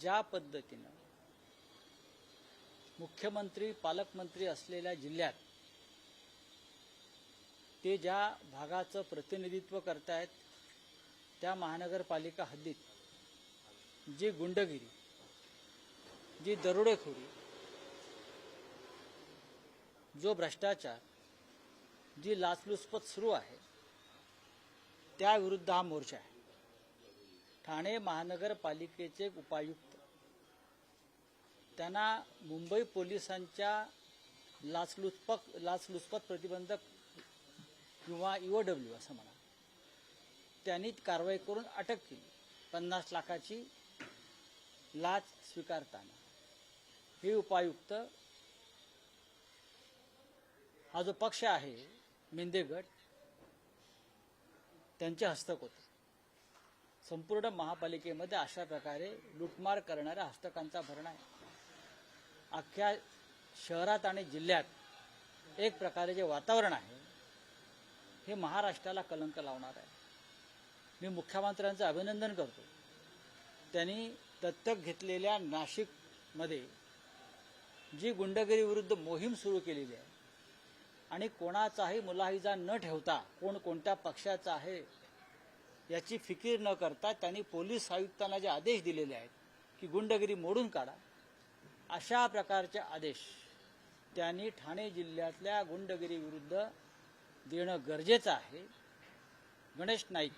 ज्या पद्धतीनं मुख्यमंत्री पालकमंत्री असलेल्या जिल्ह्यात ते ज्या भागाचं प्रतिनिधित्व करतायत त्या महानगरपालिका हद्दीत जी गुंडगिरी जी दरोडेखोरी जो भ्रष्टाचार जी लाचलुचपत सुरू आहे त्याविरुद्ध हा मोर्चा आहे. ठाणे महानगरपालिकेचे उपायुक्त त्यांना मुंबई पोलिसांच्या लाचलुचपक लाचलुचपत प्रतिबंधक किंवा डब्ल्यू असं म्हणा त्यांनी कारवाई करून अटक केली. पन्नास लाखाची लाच स्वीकारताना. हे उपायुक्त हा जो पक्ष आहे मेंदेगड त्यांचे हस्तक होते संपूर्ण महापालिकेमध्ये अशा प्रकारे लुटमार करणाऱ्या हस्तकांचा भरणा आहे. अख्ख्या शहरात आणि जिल्ह्यात एक प्रकारे जे वातावरण आहे हे महाराष्ट्राला कलंक लावणार आहे. मी मुख्यमंत्र्यांचं अभिनंदन करतो. त्यांनी दत्तक घेतलेल्या नाशिकमध्ये जी गुंडगिरीविरुद्ध मोहीम सुरू केलेली आहे आणि कोणाचाही मुलाहिजा न ठेवता कोण कोणत्या पक्षाचा आहे याची फिकीर न करता त्यांनी पोलीस आयुक्तांना जे आदेश दिलेले आहेत की गुंडगिरी मोडून काढा अशा प्रकारचे आदेश त्यांनी ठाणे जिल्ह्यातल्या गुंडगिरी विरुद्ध देणं गरजेचं आहे. गणेश नाईक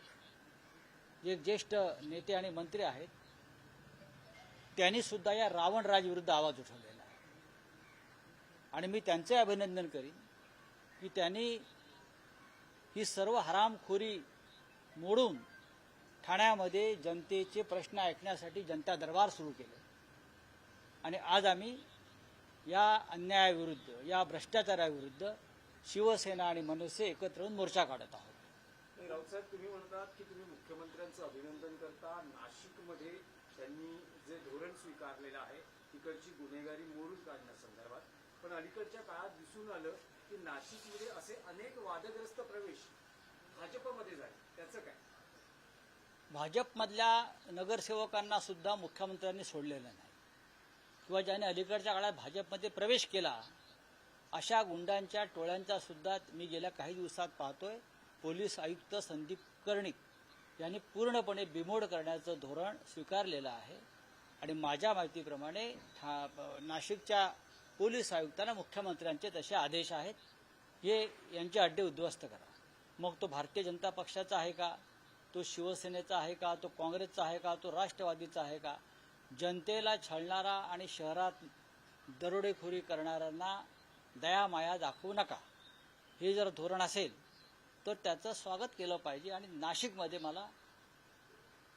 जे ज्येष्ठ नेते आणि मंत्री आहेत त्यांनी सुद्धा या रावण राजविरुद्ध आवाज उठवलेला आहे. आणि मी त्यांचे अभिनंदन करीन की त्यांनी ही सर्व हरामखोरी मोडून ठाण्यामध्ये जनतेचे प्रश्न ऐकण्यासाठी जनता दरबार सुरू केले. आणि आज आम्ही या अन्यायाविरुद्ध या भ्रष्टाचाराविरुद्ध शिवसेना आणि मनसे एकत्र येऊन मोर्चा काढत आहोत. नाही, राऊत साहेब तुम्ही म्हणतात की तुम्ही मुख्यमंत्र्यांचं अभिनंदन करता. नाशिकमध्ये त्यांनी जे धोरण स्वीकारलेलं आहे तिकडची गुन्हेगारी मोडून काढण्यासंदर्भात पण अलीकडच्या काळात दिसून आलं की नाशिकमध्ये असे अनेक वादग्रस्त प्रवेश भाजपमध्ये झाले. त्याचं काय? भाजपमधल्या नगरसेवकांना सुद्धा मुख्यमंत्र्यांनी सोडलेलं नाही. किंवा ज्याने अलीकडच्या काळात भाजपमध्ये प्रवेश केला अशा गुंडांच्या टोळ्यांचा सुद्धा मी गेल्या काही दिवसात पाहतोय. पोलीस आयुक्त संदीप कर्णिक यांनी पूर्णपणे बिमोड करण्याचं धोरण स्वीकारलेलं आहे. आणि माझ्या माहितीप्रमाणे ठा- नाशिकच्या पोलीस आयुक्तांना मुख्यमंत्र्यांचे तसे आदेश आहेत. हे यांचे अड्डे उद्ध्वस्त करा. मग तो भारतीय जनता पक्षाचा आहे का? तो शिवसेनेचा आहे का? तो काँग्रेसचा आहे का? तो राष्ट्रवादीचा आहे का? जनतेला छळणारा आणि शहरात दरोडेखोरी करणाऱ्यांना दयामाया दाखवू नका. हे जर धोरण असेल तर त्याचं स्वागत केलं पाहिजे आणि नाशिकमध्ये मला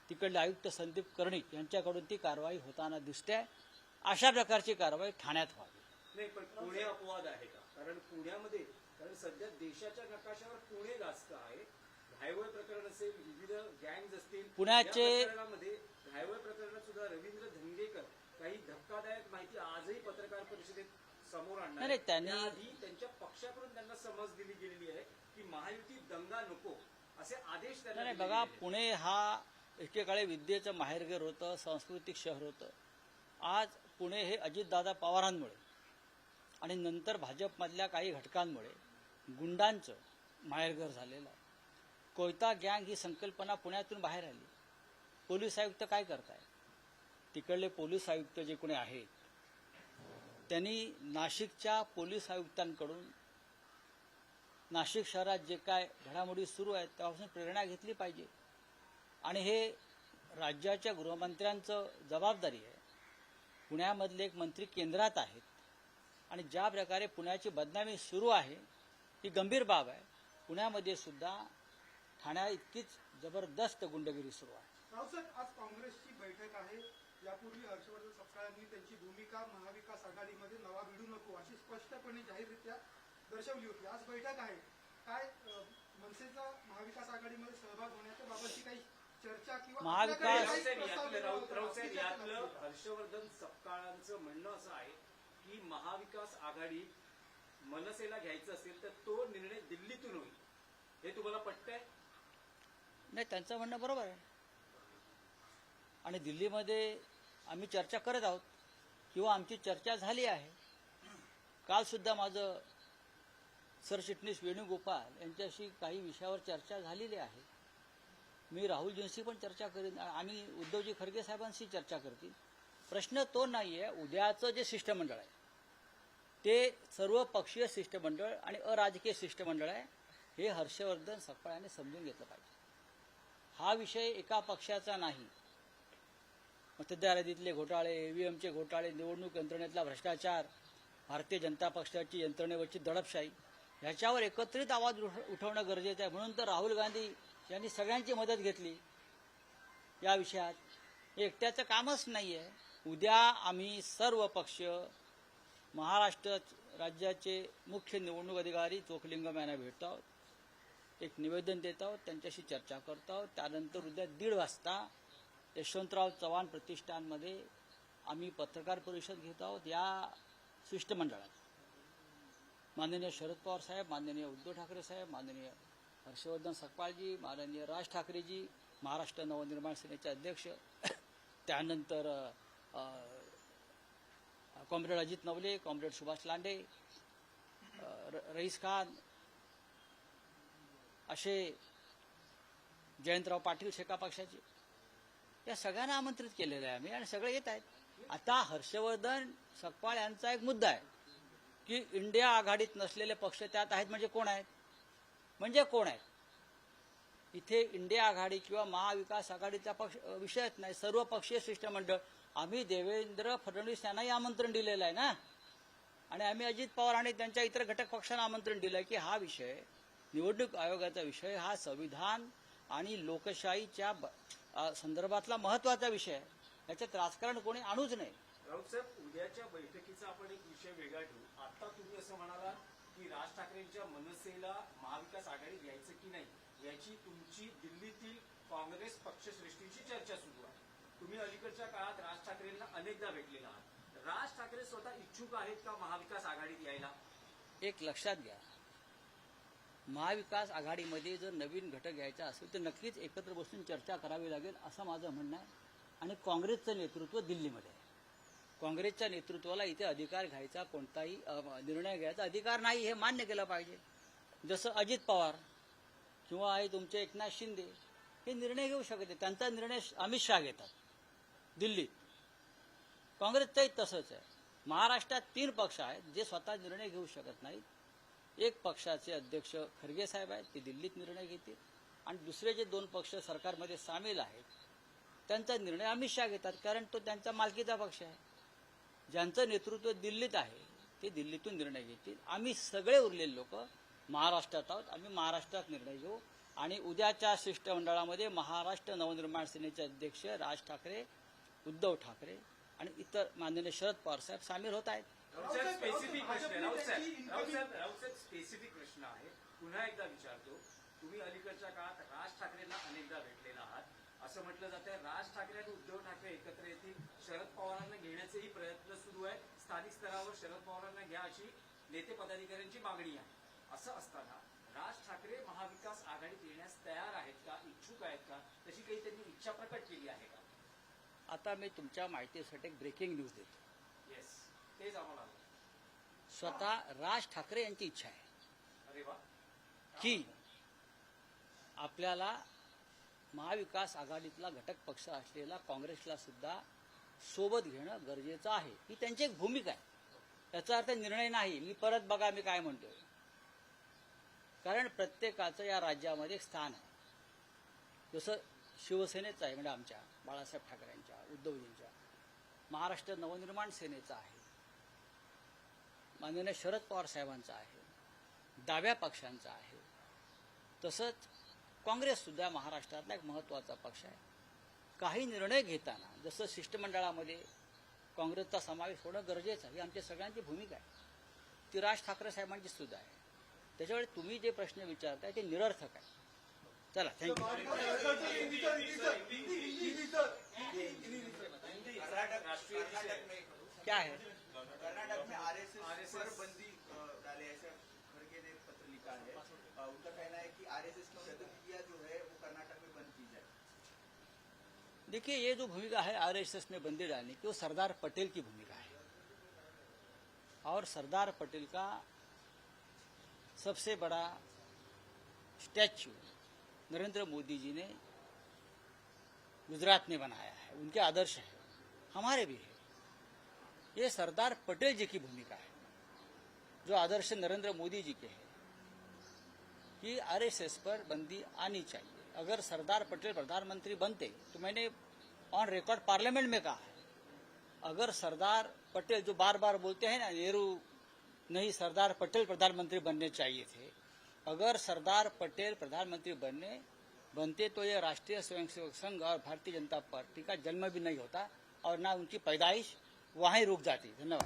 तिकडले आयुक्त संदीप कर्णिक यांच्याकडून ती कारवाई होताना दिसते. अशा प्रकारची कारवाई ठाण्यात व्हावी. नाही पण पुणे अपवाद आहे का? कारण पुण्यामध्ये कारण सध्या देशाच्या नकाशावर पुणे जास्त आहे. घायवळ प्रकरण असेल विविध गँग्ज असतील पुण्याचे- प्रकरणामध्ये घायवळ प्रकरणात सुद्धा रवींद्र धंगेकर काही धक्कादायक माहिती आजही पत्रकार परिषदेत समोर आणणार नाही. त्यांनी- त्यांच्या पक्षाकडून त्यांना समज दिली गेलेली आहे की महायुती दंगा नको असे आदेश त्यांना बघा. पुणे हा एकेकाळी विद्येचं माहेरघर होतं सांस्कृतिक शहर होतं आज पुणे हे अजितदादा पवारांमुळे आणि नंतर भाजपमधल्या काही घटकांमुळे गुंडांचं माहेरघर झालेलं आहे कोयता गँग ही संकल्पना पुण्यातून बाहेर आली. पोलीस आयुक्त काय करताय? तिकडले पोलीस आयुक्त जे कोणी आहेत त्यांनी नाशिकच्या पोलीस आयुक्तांकडून नाशिक शहरात जे काय घडामोडी सुरू आहेत त्यापासून प्रेरणा घेतली पाहिजे. आणि हे राज्याच्या गृहमंत्र्यांचं जबाबदारी आहे. पुण्यामधले एक मंत्री केंद्रात आहेत. आणि ज्या प्रकारे पुण्याची बदनामी सुरू आहे ही गंभीर बाब आहे. पुण्यामध्ये सुद्धा ठाण्या इतकीच जबरदस्त गुंडगिरी सुरू आहे. रावसाहेब आज काँग्रेसची बैठक आहे. यापूर्वी हर्षवर्धन सपकाळांनी त्यांची भूमिका महाविकास आघाडीमध्ये नवा भिडू नको अशी स्पष्टपणे जाहीररित्या दर्शवली होती. आज बैठक आहे. काय मनसेचा महाविकास आघाडीमध्ये सहभाग होण्याच्या बाबतची काही चर्चा किंवा यातलं-? हर्षवर्धन सपकाळांचं म्हणणं असं आहे की महाविकास आघाडी मनसेला घ्यायचं असेल तर तो निर्णय दिल्लीतून होईल. हे तुम्हाला पटतंय? नाही त्यांचं म्हणणं बरोबर आहे. आणि दिल्लीमध्ये आम्ही चर्चा करत आहोत किंवा आमची चर्चा झाली आहे. कालसुद्धा माझं सरचिटणीस वेणुगोपाल यांच्याशी काही विषयावर चर्चा झालेली आहे. मी राहुलजींशी पण चर्चा करीन आम्ही उद्धवजी खरगे साहेबांशी चर्चा करतील. प्रश्न तो नाही आहे उद्याचं जे शिष्टमंडळ आहे ते सर्व पक्षीय शिष्टमंडळ आणि अराजकीय शिष्टमंडळ आहे हे हर्षवर्धन सकपाळ यांनी समजून घेतलं पाहिजे. हा विषय एका पक्षाचा नाही. मतदारयादीतले घोटाळे ईव्हीएमचे घोटाळे निवडणूक यंत्रणेतला भ्रष्टाचार भारतीय जनता पक्षाची यंत्रणेवरची दडपशाही ह्याच्यावर एकत्रित आवाज उठ- उठवणं गरजेचं आहे. म्हणून तर राहुल गांधी यांनी सगळ्यांची मदत घेतली या विषयात. हे एकट्याचं कामच नाही आहे उद्या आम्ही सर्व पक्ष महाराष्ट्र राज्याचे मुख्य निवडणूक अधिकारी चोखलिंगम यांना भेटतो आहोत. एक निवेदन देत आहोत त्यांच्याशी चर्चा करतो आहोत. त्यानंतर उद्या दीड वाजता यशवंतराव चव्हाण प्रतिष्ठानमध्ये आम्ही पत्रकार परिषद घेत आहोत. या शिष्टमंडळात माननीय शरद पवार साहेब माननीय उद्धव ठाकरे साहेब माननीय हर्षवर्धन सकपाळजी माननीय राज ठाकरेजी महाराष्ट्र नवनिर्माण सेनेचे अध्यक्ष त्यानंतर कॉम्रेड अजित नवले कॉम्रेड सुभाष लांडे र- रईस खान असे जयंतराव पाटील शेका पक्षाचे. या सगळ्यांना आमंत्रित केलेलं आहे आम्ही आणि सगळे येत आहेत. आता हर्षवर्धन सकपाळ यांचा एक मुद्दा आहे की इंडिया आघाडीत नसलेले पक्ष त्यात आहेत म्हणजे कोण आहेत? म्हणजे कोण आहेत? इथे इंडिया आघाडी किंवा महाविकास आघाडीचा पक्ष विषयच नाही. सर्व पक्षीय शिष्टमंडळ. आम्ही देवेंद्र फडणवीस यांनाही आमंत्रण दिलेलं आहे ना? आणि आम्ही अजित पवार आणि त्यांच्या इतर घटक पक्षांना आमंत्रण दिलं की हा विषय निवडणूक आयोगाचा विषय हा संविधान आणि लोकशाहीच्या संदर्भातला महत्त्वाचा विषय. आहे याच्यात राजकारण कोणी आणूच नाही. राऊत साहेब उद्याच्या बैठकीचा आपण एक विषय वेगळा ठेवू आता तुम्ही असं म्हणाला की राज ठाकरेंच्या मनसेला महाविकास आघाडीत घ्यायचं की नाही याची तुमची दिल्लीतील काँग्रेस पक्षश्रेष्ठींची चर्चा सुरू आहे. तुम्ही अलीकडच्या काळात राज ठाकरेंना अनेकदा भेटलेला आहात. राज ठाकरे स्वतः इच्छुक आहेत का महाविकास आघाडीत यायला? एक लक्षात घ्या. महाविकास आघाडीमध्ये जर नवीन घटक घ्यायचा असेल तर नक्कीच एकत्र बसून चर्चा करावी लागेल असं माझं म्हणणं आहे. आणि काँग्रेसचं नेतृत्व दिल्लीमध्ये आहे. काँग्रेसच्या नेतृत्वाला इथे अधिकार घ्यायचा कोणताही निर्णय घ्यायचा अधिकार नाही हे मान्य केलं पाहिजे. जसं अजित पवार किंवा आहे तुमचे एकनाथ शिंदे हे निर्णय घेऊ शकत नाही. त्यांचा निर्णय अमित शहा घेतात. दिल्लीत. काँग्रेसचंही तसंच आहे. महाराष्ट्रात तीन पक्ष आहेत जे स्वतः निर्णय घेऊ शकत नाहीत. एक पक्षाचे अध्यक्ष खरगे साहेब आहेत ते दिल्लीत निर्णय घेतील. आणि दुसरे जे दोन पक्ष सरकारमध्ये सामील आहेत त्यांचा निर्णय अमित शहा घेतात कारण तो त्यांचा मालकीचा पक्ष आहे. ज्यांचं नेतृत्व दिल्लीत आहे ते दिल्लीतून निर्णय घेतील. आम्ही सगळे उरलेले लोक महाराष्ट्रात आहोत. आम्ही महाराष्ट्रात निर्णय घेऊ. आणि उद्याच्या शिष्टमंडळामध्ये महाराष्ट्र नवनिर्माण सेनेचे अध्यक्ष राज ठाकरे उद्धव ठाकरे आणि इतर माननीय शरद पवार साहेब सामील होत आहेत. स्पेसिफिक प्रश्न आहे राऊत साहेब राऊत साहेब राऊत साहेब स्पेसिफिक प्रश्न आहे. पुन्हा एकदा विचारतो. तुम्ही अलीकडच्या काळात राज ठाकरेंना अनेकदा भेटलेला आहात. असं म्हटलं जातंय राज ठाकरे आणि उद्धव ठाकरे एकत्र येतील. शरद पवारांना घेण्याचेही प्रयत्न सुरू आहे स्थानिक स्तरावर शरद पवारांना घ्या अशी नेते पदाधिकाऱ्यांची मागणी आहे. असं असताना राज ठाकरे महाविकास आघाडीत येण्यास तयार आहेत का इच्छुक आहेत का? तशी काही त्यांनी इच्छा प्रकट केली आहे का? आता मी तुमच्या माहितीसाठी एक ब्रेकिंग न्यूज देतो. तेच आम्हाला. हवं. स्वतः राज ठाकरे यांची इच्छा आहे. की आपल्याला महाविकास आघाडीतला घटक पक्ष असलेला काँग्रेसला सुद्धा सोबत घेणं गरजेचं आहे. ही त्यांची एक भूमिका आहे. याचा अर्थ निर्णय नाही. मी परत बघा मी काय म्हणतोय. कारण प्रत्येकाचं या राज्यामध्ये एक स्थान आहे. जसं शिवसेनेचं आहे म्हणजे आमच्या बाळासाहेब ठाकरेंच्या उद्धवजींच्या. महाराष्ट्र नवनिर्माण सेनेचा आहे. माननीय शरद पवार साहेबांचा आहे डाव्या पक्षांचा आहे. तसंच काँग्रेस सुद्धा महाराष्ट्रातला एक महत्त्वाचा पक्ष आहे. काही निर्णय घेताना जसं शिष्टमंडळामध्ये काँग्रेसचा समावेश होणं गरजेचं आहे ही आमच्या सगळ्यांची भूमिका आहे. ती राज ठाकरे साहेबांची सुद्धा आहे. त्याच्यामुळे तुम्ही जे प्रश्न विचारताय ते निरर्थक आहे. चला थँक्यू क्या है? कर्नाटक में आरएसएस पर बंदी डाले ऐसा ने पत्र लिखा है। उनका कहना है कि आरएसएस की गतिविधियाँ जो है वो कर्नाटक में बंद की जाए। देखिए ये जो भूमिका है आरएसएस में बंदी डालने की वो सरदार पटेल की भूमिका है। और सरदार पटेल का सबसे बड़ा स्टैच्यू नरेंद्र मोदी जी ने गुजरात में बनाया है। उनके आदर्श है हमारे भी है। ये सरदार पटेल जी की भूमिका है, जो आदर्श नरेंद्र मोदी जी के हैं कि आरएसएस पर बंदी आनी चाहिए। अगर सरदार पटेल प्रधानमंत्री बनते तो मैंने ऑन रिकॉर्ड पार्लियामेंट में कहा है, अगर सरदार पटेल जो बार बार बोलते हैं ना, नेहरू नहीं, सरदार पटेल प्रधानमंत्री बनने चाहिए थे। अगर सरदार पटेल प्रधानमंत्री बनने, बनते तो ये राष्ट्रीय स्वयंसेवक संघ और भारतीय जनता पार्टी का जन्म भी नहीं होता और ना उनकी पैदाइश वहाँ ही रुक जाती धन्यवाद.